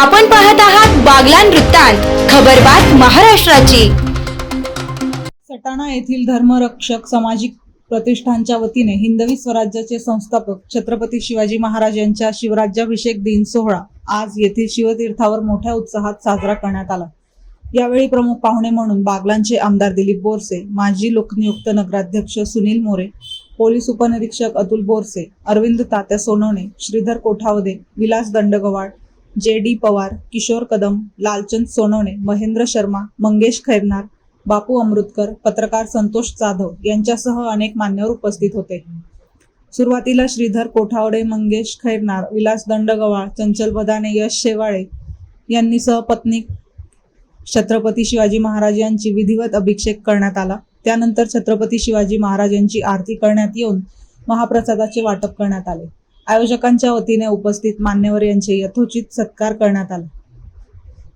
आपण पाहत आहात बागलान वृत्तांत खबरबात महाराष्ट्राची. सटाणा येथील धर्मरक्षक सामाजिक प्रतिष्ठानच्या वतीने हिंदवी स्वराज्याचे संस्थापक छत्रपती शिवाजी महाराज यांच्या शिवराज्याभिषेक दिन सोहळा आज येथील शिवतीर्थावर मोठ्या उत्साहात साजरा करण्यात आला. यावेळी प्रमुख पाहुणे म्हणून बागलांचे आमदार दिलीप बोरसे माजी लोकनियुक्त नगराध्यक्ष सुनील मोरे पोलीस उपनिरीक्षक अतुल बोरसे अरविंद तात्या सोनवणे श्रीधर कोठावदे विलास दंडगवाड जे डी पवार किशोर कदम लालचंद सोनवणे महेंद्र शर्मा मंगेश खैरनार बापू अमृतकर पत्रकार संतोष जाधव यांच्यासह अनेक मान्यवर उपस्थित होते. सुरुवातीला श्रीधर कोठावडे मंगेश खैरनार विलास दंडगवाळ चंचल बदाने यश शेवाळे यांनी सहपत्नी छत्रपती शिवाजी महाराज यांची विधिवत अभिषेक करण्यात आला. त्यानंतर छत्रपती शिवाजी महाराज यांची आरती करण्यात येऊन महाप्रसादाचे वाटप करण्यात आले. आयोजकांच्या वतीने उपस्थित मान्यवर यांचे यथोचित सत्कार करण्यात आला.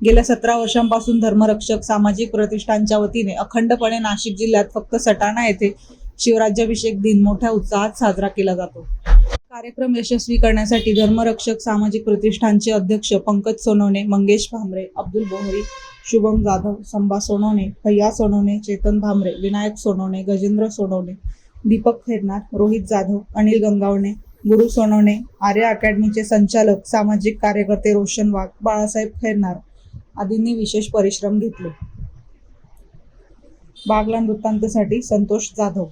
गेल्या सतरा वर्षांपासून धर्मरक्षक सामाजिक प्रतिष्ठानच्या वतीने अखंडपणे नाशिक जिल्ह्यात फक्त सटाणा येथे शिवराज्याभिषेक दिन मोठ्या उत्साहात साजरा केला जातो. कार्यक्रम यशस्वी करण्यासाठी धर्मरक्षक सामाजिक प्रतिष्ठानचे अध्यक्ष पंकज सोनवणे मंगेश भामरे अब्दुल बोहरी शुभम जाधव संभा सोनवणे भैया सोनवणे चेतन भामरे विनायक सोनवणे गजेंद्र सोनवणे दीपक खैरनार रोहित जाधव अनिल गंगावणे गुरु सोनवणे आर्य अकॅडमीचे संचालक सामाजिक कार्यकर्ते रोशन वाघ बाळासाहेब खैरनार आदींनी विशेष परिश्रम घेतले. बागला वृत्तांतसाठी संतोष जाधव